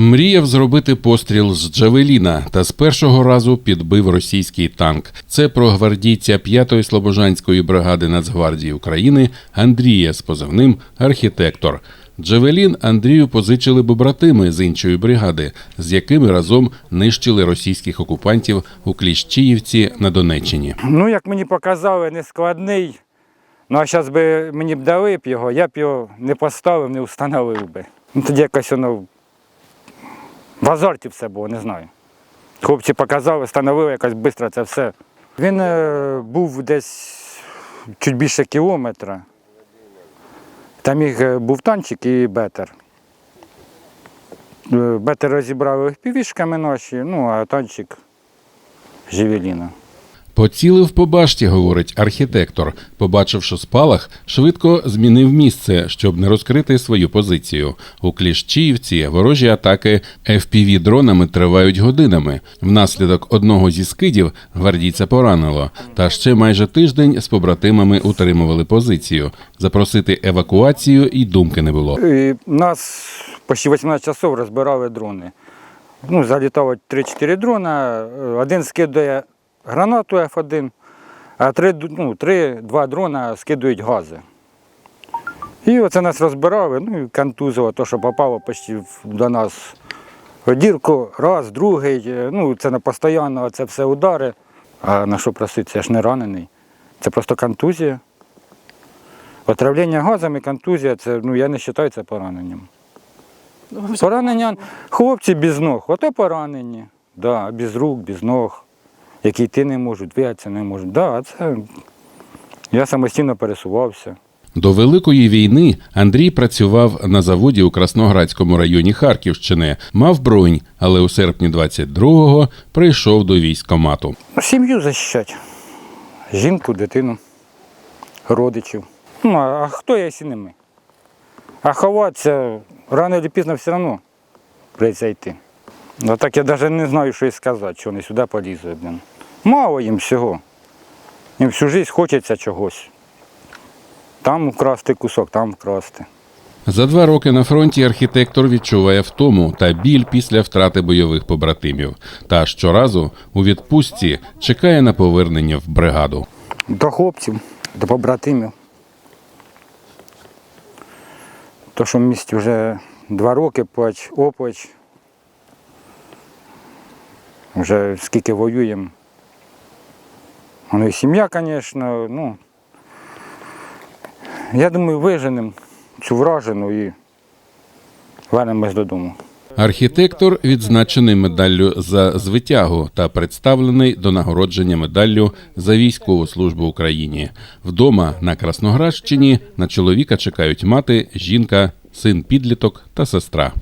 Мріяв зробити постріл з Джавеліна та з першого разу підбив російський танк. Це про гвардійця 5-ї слобожанської бригади Нацгвардії України Андрія з позивним архітектор. Джавелін Андрію позичили побратими з іншої бригади, з якими разом нищили російських окупантів у Кліщіївці на Донеччині. Ну, як мені показали, не складний. Ну, а зараз би мені б дали б його, я б його не поставив, не встановив би. Ну, тоді якось воно в азарті все було, не знаю. Хлопці показали, встановили якось швидко це все. Він е, був десь чуть більше кілометра. Там їх е, був танчик і бетер. Е, Бетер розібрали півішками наші, ну а танчик Жевеліна. Поцілив по башті, говорить архітектор. Побачивши спалах, швидко змінив місце, щоб не розкрити свою позицію. У Кліщіївці ворожі атаки fpv дронами тривають годинами. Внаслідок одного зі скидів гвардійця поранило. Та ще майже тиждень з побратимами утримували позицію. Запросити евакуацію і думки не було. І нас почти 18 часов розбирали дрони. Ну, залітало 3-4 дрона, е, один скидає гранату F1, а три, ну, три, два дрона скидують гази. І оце нас розбирали, ну і контузило, то, що попало почти до нас в дірку, раз, другий, е, ну це не постійно, це все удари. А на що просити, я ж не ранений. Це просто контузія. Отравлення газами, контузія, це, ну, я не вважаю це пораненням. Поранення хлопці без ног, ото поранені. Да, без рук, без ног, які йти не можуть, двигатися не можуть. Да, це я самостійно пересувався. До Великої війни Андрій працював на заводі у Красноградському районі Харківщини, мав бронь, але у серпні 22-го прийшов до військкомату. Сім'ю захищати. Жінку, дитину, родичів. Ну, а хто я, якщо не ми? А ховатися рано чи пізно все одно прийдеться йти. А так я навіть не знаю, що і сказати, що вони сюди полізли. Мало їм всього. Їм всю життя хочеться чогось. Там вкрасти кусок, там вкрасти. За два роки на фронті архітектор відчуває втому та біль після втрати бойових побратимів. Та щоразу у відпустці чекає на повернення в бригаду. До хлопців, до побратимів. То, що в місті вже два роки плач, оплач. Вже скільки воюємо. Ну і сім'я, звісно, ну. Я думаю, виженемо цю вражену і вернемось додому. Архітектор відзначений медаллю за звитягу та представлений до нагородження медаллю за військову службу Україні. Вдома на Красноградщині на чоловіка чекають мати, жінка, син підліток та сестра.